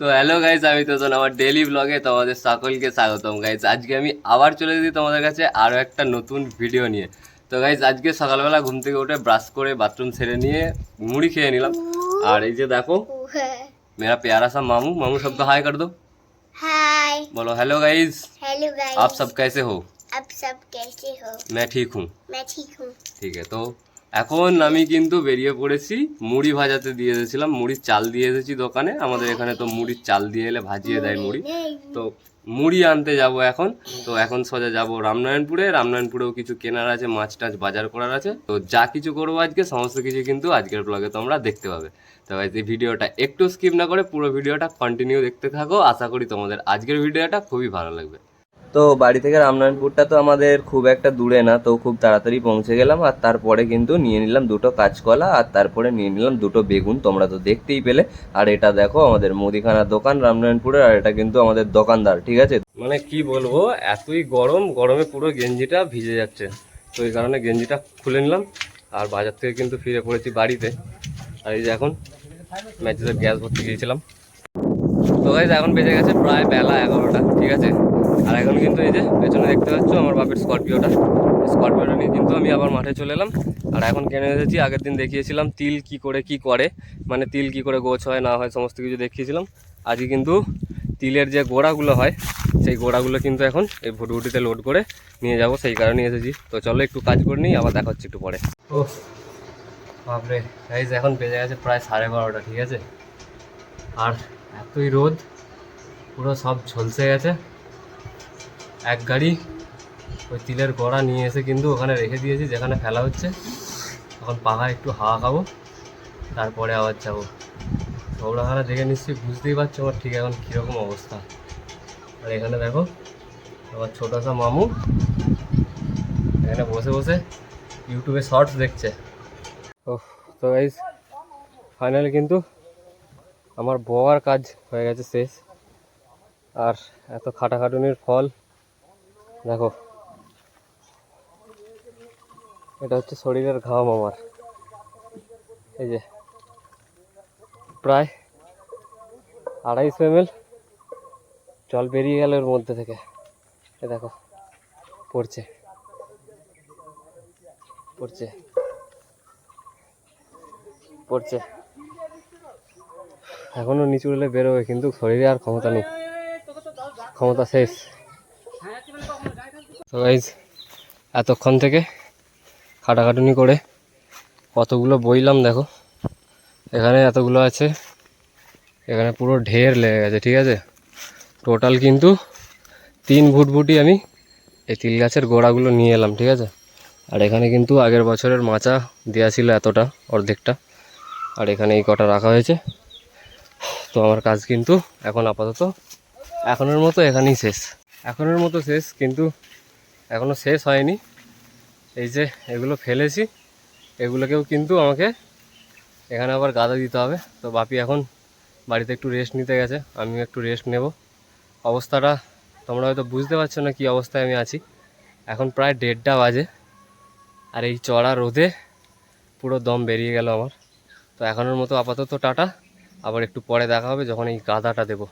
তো hello guys আমি তো আমার ডেলি ব্লগে তোমাদের সকলকে স্বাগতম গাইজ আজকে আমি আবার চলে এসেছি তোমাদের কাছে আরও একটা নতুন ভিডিও নিয়ে তো গাইজ আজকে সকালবেলা ঘুম থেকে উঠে ব্রাশ করে বাথরুম সেরে নিয়ে মুড়ি খেয়ে নিলাম আর এই যে দেখো मेरा प्यारा सा मामू मामू सबको हाय कर दो हाय बोलो हेलो गाइज हेलो गाइस आप सब कैसे हो आप सब कैसे हो मैं ठीक हूँ मैं ठीक हूँ ঠিক আছে তো এখন আমি কিন্তু বেরিয়ে পড়েছি, মুড়ি ভাজাতে দিয়ে এসেছিলাম, মুড়ির চাল দিয়ে এসেছি দোকানে। আমাদের এখানে তো মুড়ির চাল দিয়ে এলে ভাজিয়ে দেয় মুড়ি। তো মুড়ি আনতে যাব এখন। তো এখন সোজা যাব রামনারায়ণপুরে। রামনারায়ণপুরেও কিছু কেনার আছে, মাছ টাছ বাজার করার আছে। তো যা কিছু করব আজকে, সমস্ত কিছু কিন্তু আজকের ব্লগে তোমরা দেখতে পাবে। তো এই ভিডিওটা একটু স্কিপ না করে, পুরো ভিডিওটা কন্টিনিউ দেখতে থাকো। আশা করি তোমাদের আজকের ভিডিওটা খুবই ভালো লাগবে। তো বাড়ি থেকে রামনারায়ণপুরটা তো আমাদের খুব একটা দূরে না, তো খুব তাড়াতাড়ি পৌঁছে গেলাম আর তারপরে কিন্তু নিয়ে নিলাম দুটো কাঁচকলা আর তারপরে নিয়ে নিলাম দুটো বেগুন, তোমরা তো দেখতেই পেলে। আর এটা দেখো আমাদের মুদিখানার দোকান রামনারায়ণপুরের আর এটা কিন্তু আমাদের দোকানদার, ঠিক আছে? মানে কি বলব, এতই গরম, গরমে পুরো গেঞ্জিটা ভিজে যাচ্ছে। তো এই কারণে গেঞ্জিটা খুলে নিলাম আর বাজার থেকে কিন্তু ফিরে পড়েছি বাড়িতে। আর এই যে এখন ম্যাচেসের গ্যাস ভর্তি গিয়েছিলাম তো এখন বেজে গেছে প্রায় বেলা এগারোটা, ঠিক আছে? আর এখন কিন্তু এই যে পেছনে দেখতে পাচ্ছ আমার বাপের স্করপিওটা। স্করপিওটা নিয়ে কিন্তু আমি আবার মাঠে চলে এলাম। আর এখন কিনে এসেছি, আগের দিন দেখিয়েছিলাম তিল কি করে কি করে মানে তিল কি করে গোছ হয়, না হয়, সমস্ত কিছু দেখিয়েছিলাম। আজকে কিন্তু তিলের যে গোড়াগুলো হয়, সেই গোড়াগুলো কিন্তু এখন এই ভুটভুটিতে লোড করে নিয়ে যাব, সেই কারণে এসেছি। তো চলো একটু কাজ করে নিই, আবার দেখা হচ্ছে একটু পরে। ও বাপরে গাইজ এখন বেজে গেছে প্রায় সাড়ে বারোটা, ঠিক আছে? আর এতই রোদ, পুরো সব ঝলসে গেছে। এক গাড়ি ওই তিলের গোড়া নিয়ে এসে কিন্তু ওখানে রেখে দিয়েছি, যেখানে ফেলা হচ্ছে। এখন পাহাড় একটু হাওয়া খাব, তারপরে আবার যাব। ঝগড়াখানা দেখে নিশ্চয়ই বুঝতেই পারছ আমার ঠিক এখন কীরকম অবস্থা। আর এখানে দেখো, আমার ছোটো সা মামু, এখানে বসে বসে ইউটিউবে শর্টস দেখছে। ও তো গাইজ ফাইনালি কিন্তু আমার বওয়ার কাজ হয়ে গেছে শেষ। আর এত খাটাখাটুনির ফল দেখো। এটা হচ্ছে শরীরের ঘাম আমার। এই যে, প্রায় আড়াইশো এম জল বেরিয়ে গেল এর মধ্যে থেকে। এ দেখো, পড়ছে। পড়ছে। পড়ছে। এখনও নিচু হলে বেরোবে, কিন্তু শরীরে আর ক্ষমতা নেই। ক্ষমতা শেষ। গাইজ এতক্ষণ থেকে খাটাখাটুনি করে কতগুলো বইলাম দেখো। এখানে এতগুলো আছে, এখানে পুরো ঢের লেগে গেছে, ঠিক আছে? টোটাল কিন্তু তিন ভুটভুটি আমি এই তিল গাছের গোড়াগুলো নিয়ে এলাম, ঠিক আছে? আর এখানে কিন্তু আগের বছরের মাচা দেওয়া ছিল এতটা, অর্ধেকটা। আর এখানে এই কটা রাখা হয়েছে। তো আমার কাজ কিন্তু এখন আপাতত এখনের মতো এখানেই শেষ। এখনের মতো শেষ, কিন্তু এখনও শেষ হয়নি। এই যে এগুলো ফেলেছি, এগুলোকেও কিন্তু আমাকে এখানে আবার গাদা দিতে হবে। তো বাপি এখন বাড়িতে একটু রেস্ট নিতে গেছে, আমিও একটু রেস্ট নেব। অবস্থাটা তোমরা হয়তো বুঝতে পারছ না কি অবস্থায় আমি আছি। এখন প্রায় দেড়টা বাজে, আর এই চড়া রোদে পুরো দম বেরিয়ে গেল আমার। তো এখনের মতো আপাতত টাটা, আবার একটু পরে দেখা হবে যখন এই গাদাটা দেবো।